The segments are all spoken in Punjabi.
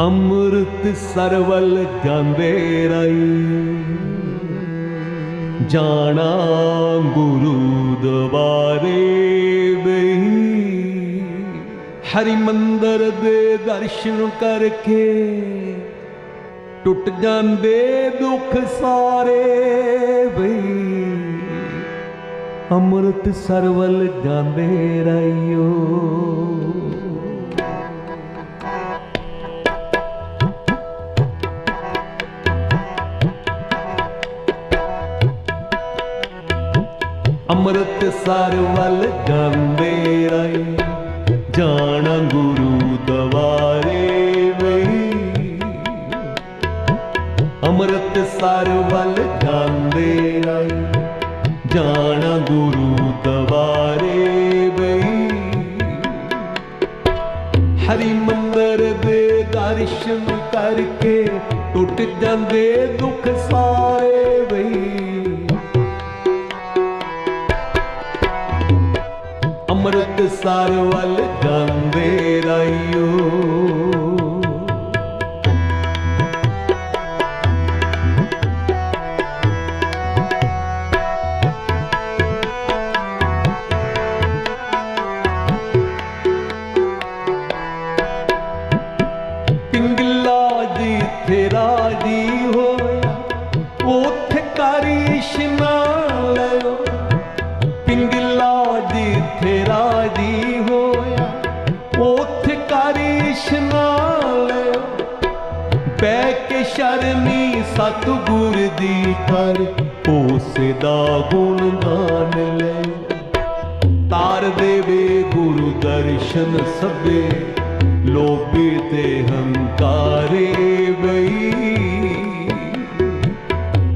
ਅੰਮ੍ਰਿਤ ਸਰਵਲ ਜਾਂਦੇ ਰਾਈ। ਜਾਣਾ ਗੁਰੂ ਦਵਾਰੇ ਬਈ। ਹਰੀ ਮੰਦਰ ਦੇ ਦਰਸ਼ਨ ਕਰਕੇ ਟੁੱਟ ਜਾਂਦੇ ਦੁੱਖ ਸਾਰੇ ਬਈ। ਅੰਮ੍ਰਿਤ ਸਰਵਲ ਜਾਂਦੇ ਰਾਈਓ। ਅੰਮ੍ਰਿਤ ਸਰਵਲ ਜਾਂਦੇ ਰਾਈ ਜਾਣਾ ਗੁਰੂ ਦਵਾਰੇ ਵਈ ਅੰਮ੍ਰਿਤ ਸਰਵਲ ਜਾਂਦੇ ਰਾਈ ਜਾਣਾ ਗੁਰੂ ਦਵਾਰੇ ਵਈ ਹਰੀ ਮੰਦਰ ਦੇ ਦਰਸ਼ਨ ਕਰਕੇ ਟੁੱਟ ਜਾਂਦੇ ਦੁੱਖ ਸਾਰੇ ਵਈ ਅੰਮ੍ਰਿਤ ਸਰਵਲ ਜਾਂਦੇ ਰਾਈਓ ਬੈ ਕੇ ਸ਼ਰਨੀ ਸਤਿਗੁਰ ਦੀ ਕਰ ਉਸੇ ਦਾ ਗੁਣ ਗਾਨ ਲੈ। ਤਾਰ ਦੇਵੇ ਗੁਰੂ ਦਰਸ਼ਨ ਸਭੇ। ਲੋਭੀ ਤੇ ਹੰਕਾਰੇ ਬਈ।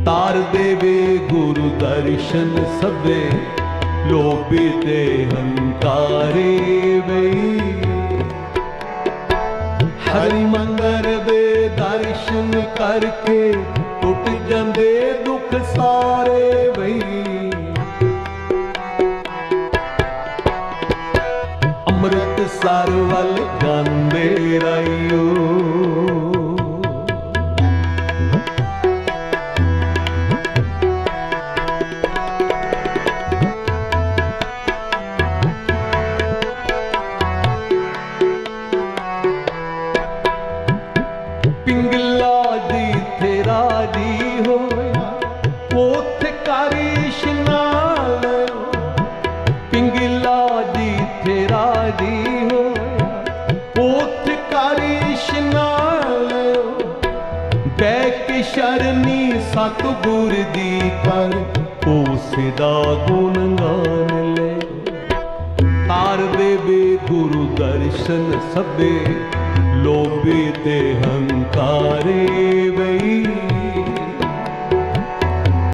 ਤਾਰ ਦੇਵੇ ਗੁਰੂ ਦਰਸ਼ਨ ਸਭੇ। ਲੋਭੀ ਤੇ ਹੰਕਾਰੇ ਬਈ। ਕਰਕੇ ਟੁੱਟ ਜਾਂਦੇ ਦੁੱਖ ਸਾਰੇ ਬਈ। ਅੰਮ੍ਰਿਤ ਸਰ ਵੱਲ ਜਾਂਦੇ ਰਾਈਓ ਰਾਜੀ ਹੋਇਆ। ਉਥੇ ਕਰੀ ਇਸ਼ਨਾਨ ਬੈ ਕੇ ਸ਼ਰਨੀ ਸਤਿਗੁਰ ਦੀ ਕਰ ਉਸੇ ਦਾ ਗੁਣ ਗਾਨ ਲੈ। ਤਾਰ ਦੇਵੇ ਗੁਰੂ ਦਰਸ਼ਨ ਸਭੇ, ਲੋਭੀ ਤੇ ਹੰਕਾਰੇ ਬਈ